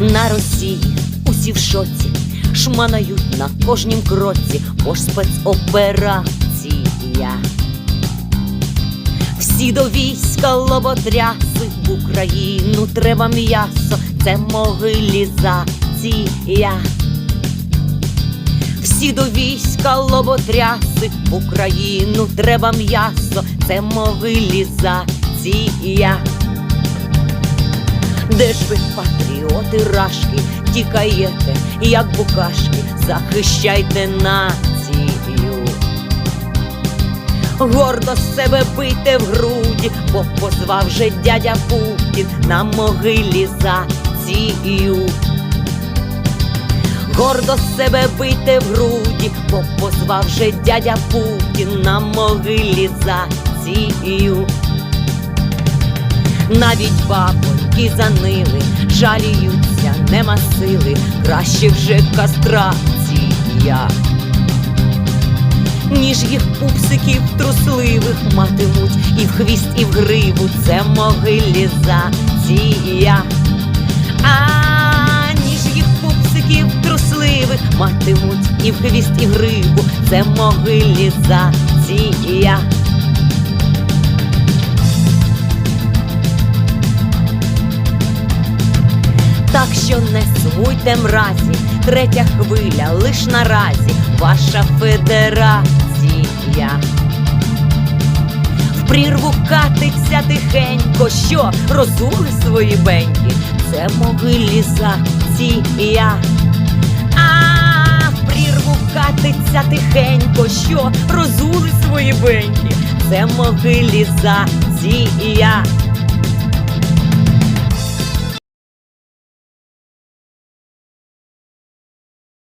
На Росії усі в шоці, шманають на кожнім кроці, бо ж спецоперація. Всі до війська лоботряси, в Україну треба м'ясо, це могилізація. Всі до війська лоботряси, в Україну треба м'ясо, це могилізація. Де ж ви, патріоти рашки, тікаєте, як букашки, захищайте націю. Гордо себе бийте в груді, бо позвав вже дядя Путін на могилізацію. Гордо себе бийте в груді, бо позвав вже дядя Путін на могилі за могилізацію. Навіть бабоньки занили, жаліються, нема сили, краще вже кастрація. Ніж їх пупсиків трусливих матимуть і в хвіст, і в гриву це могилізація. А ніж їх пупсиків трусливих матимуть і в хвіст, і в гриву це могилізація. Що не сумуйте мразі, третя хвиля лиш наразі ваша федерація. В прірву катиться тихенько, що розули свої беньки, це могилізація. Катиться тихенько, що розули свої беньки, це могилізація.